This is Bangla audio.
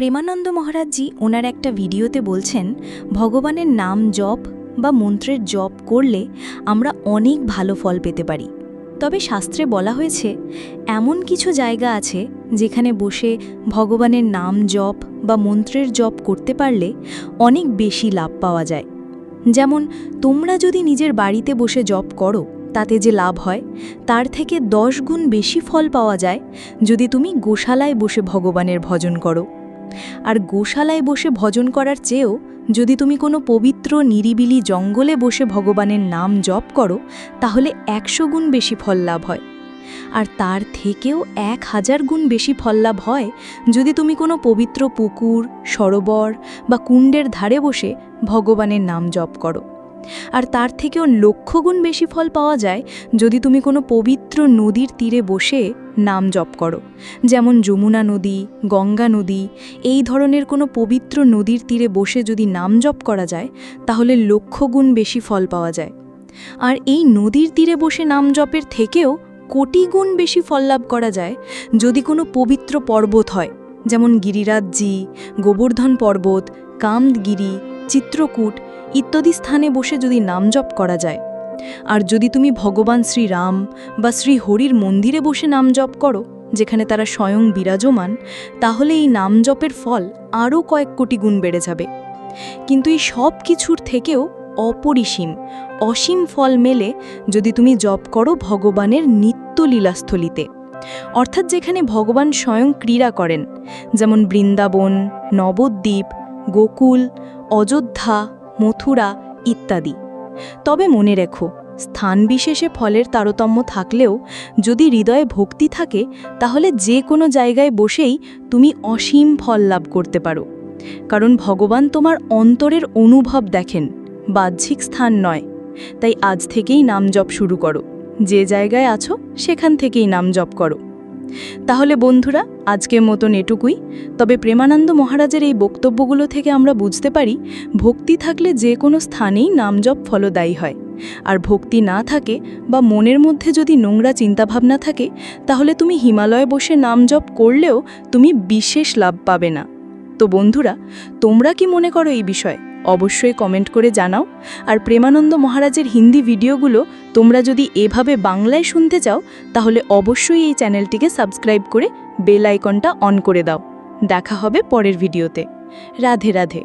প্রেমানন্দ মহারাজজি ওনার একটা ভিডিওতে বলছেন, ভগবানের নাম জপ বা মন্ত্রের জপ করলে আমরা অনেক ভালো ফল পেতে পারি। তবে শাস্ত্রে বলা হয়েছে, এমন কিছু জায়গা আছে যেখানে বসে ভগবানের নাম জপ বা মন্ত্রের জপ করতে পারলে অনেক বেশি লাভ পাওয়া যায়। যেমন, তোমরা যদি নিজের বাড়িতে বসে জপ করো, তাতে যে লাভ হয়, তার থেকে দশ গুণ বেশি ফল পাওয়া যায় যদি তুমি গোশালায় বসে ভগবানের ভজন করো। আর গোশালায় বসে ভজন করার চেয়েও যদি তুমি কোনো পবিত্র, নিরিবিলি জঙ্গলে বসে ভগবানের নাম জপ করো, তাহলে একশো গুণ বেশি ফল লাভ হয়। আর তার থেকেও এক হাজার গুণ বেশি ফল লাভ হয় যদি তুমি কোনো পবিত্র পুকুর, সরোবর বা কুণ্ডের ধারে বসে ভগবানের নাম জপ করো। আর তার থেকেও লক্ষগুণ বেশি ফল পাওয়া যায় যদি তুমি কোনো পবিত্র নদীর তীরে বসে নাম জপ করো। যেমন যমুনা নদী, গঙ্গা নদী, এই ধরনের কোনো পবিত্র নদীর তীরে বসে যদি নাম জপ করা যায়, তাহলে লক্ষগুণ বেশি ফল পাওয়া যায়। আর এই নদীর তীরে বসে নাম জপের থেকেও কোটি গুণ বেশি ফল লাভ করা যায় যদি কোনো পবিত্র পর্বত হয়, যেমন গিরিরাজজি গোবর্ধন পর্বত, কামদগিরি চিত্রকূট ইত্যাদি স্থানে বসে যদি নাম জপ করা যায়। আর যদি তুমি ভগবান শ্রীরাম বা শ্রী হরির মন্দিরে বসে নাম জপ করো, যেখানে তারা স্বয়ং বিরাজমান, তাহলে এই নাম জপের ফল আরও কয়েক কোটি গুণ বেড়ে যাবে। কিন্তু এই সব কিছুর থেকেও অপরিসীম, অসীম ফল মেলে যদি তুমি জপ করো ভগবানের নিত্য লীলাস্থলিতে অর্থাৎ যেখানে ভগবান স্বয়ং ক্রীড়া করেন, যেমন বৃন্দাবন, নবদ্বীপ, গোকুল অযোধ্যা, মথুরা ইত্যাদি। তবে মনে রেখো, স্থান বিশেষে ফলের তারতম্য থাকলেও যদি হৃদয়ে ভক্তি থাকে, তাহলে যে কোনো জায়গায় বসেই তুমি অসীম ফল লাভ করতে পারো। কারণ ভগবান তোমার অন্তরের অনুভব দেখেন, বাহ্যিক স্থান নয়। তাই আজ থেকেই নাম জপ শুরু করো। যে জায়গায় আছো, সেখান থেকেই নাম জপ করো। তাহলে বন্ধুরা, আজকের মতন এটুকুই। তবে প্রেমানন্দ মহারাজের এই বক্তব্যগুলো থেকে আমরা বুঝতে পারি, ভক্তি থাকলে যে কোনো স্থানেই নামজপ ফলদায়ী হয়। আর ভক্তি না থাকে বা মনের মধ্যে যদি নোংরা চিন্তাভাবনা থাকে, তাহলে তুমি হিমালয়ে বসে নাম জপ করলেও তুমি বিশেষ লাভ পাবে না। তো বন্ধুরা, তোমরা কি মনে করো এই বিষয়ে? অবশ্যই কমেন্ট করে জানাও। আর প্রেমানন্দ মহারাজের হিন্দি ভিডিওগুলো তোমরা যদি এভাবে বাংলায় শুনতে চাও, তাহলে অবশ্যই এই চ্যানেলটিকে সাবস্ক্রাইব করে বেল আইকনটা অন করে দাও। দেখা হবে পরের ভিডিওতে। রাধে রাধে।